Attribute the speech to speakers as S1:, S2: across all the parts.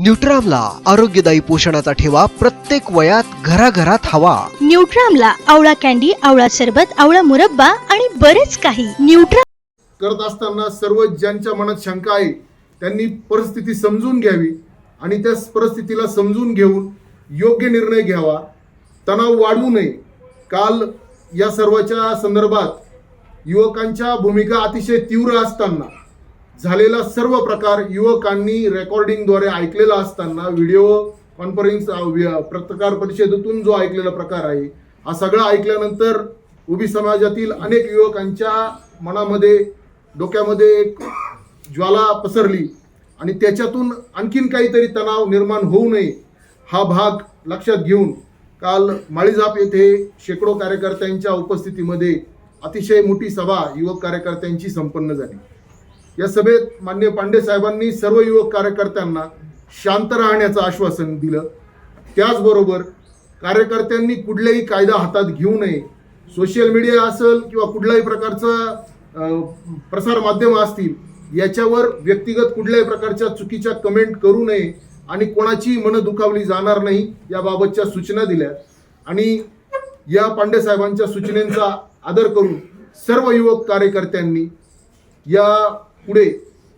S1: न्यूट्रामला आरोग्यदायी पोषणाचा ठेवा प्रत्येक वयात घराघरात हवा.
S2: न्यूट्रामला आवळा कॅन्डी आवळा सरबत आवळा मुरब्बा आणि बरेच काही. न्यूट्रा
S3: करत असताना सर्व ज्यांच्या मनात शंका आहे त्यांनी परिस्थिती समजून घ्यावी आणि त्या परिस्थितीला समजून घेऊन योग्य निर्णय घ्यावा. तणाव वाढवू नये. काल या सर्वाच्या संदर्भात युवकांच्या भूमिका अतिशय तीव्र असताना झालेला सर्व प्रकार युवकांनी रेकॉर्डिंगद्वारे ऐकलेला असताना व्हिडिओ कॉन्फरन्स पत्रकार परिषदेतून जो ऐकलेला प्रकार आहे हा सगळा ऐकल्यानंतर उभी समाजातील अनेक युवकांच्या मनामध्ये डोक्यामध्ये एक ज्वाला पसरली आणि त्याच्यातून आणखीन काहीतरी तणाव निर्माण होऊ नये हा भाग लक्षात घेऊन काल माळीजाप येथे शेकडो कार्यकर्त्यांच्या उपस्थितीमध्ये अतिशय मोठी सभा युवक कार्यकर्त्यांची संपन्न झाली. या सभेत मान्य पांडे साहेबांनी सर्व युवक कार्यकर्त्यांना शांत राहण्याचं आश्वासन दिलं. त्याचबरोबर कार्यकर्त्यांनी कुठलाही कायदा हातात घेऊ नये. सोशल मीडिया असेल किंवा कुठल्याही प्रकारचं प्रसार माध्यम असतील याच्यावर व्यक्तिगत कुठल्याही प्रकारच्या चुकीच्या कमेंट करू नये आणि कोणाचीही मन दुखावली जाणार नाही याबाबतच्या सूचना दिल्या. आणि या पांडे साहेबांच्या सूचनेचा आदर करून सर्व युवक कार्यकर्त्यांनी या पुढे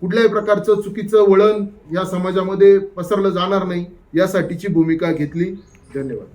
S3: कुठल्याही प्रकारचं चुकीचं वळण या समाजामध्ये पसरलं जाणार नाही यासाठीची भूमिका घेतली. धन्यवाद.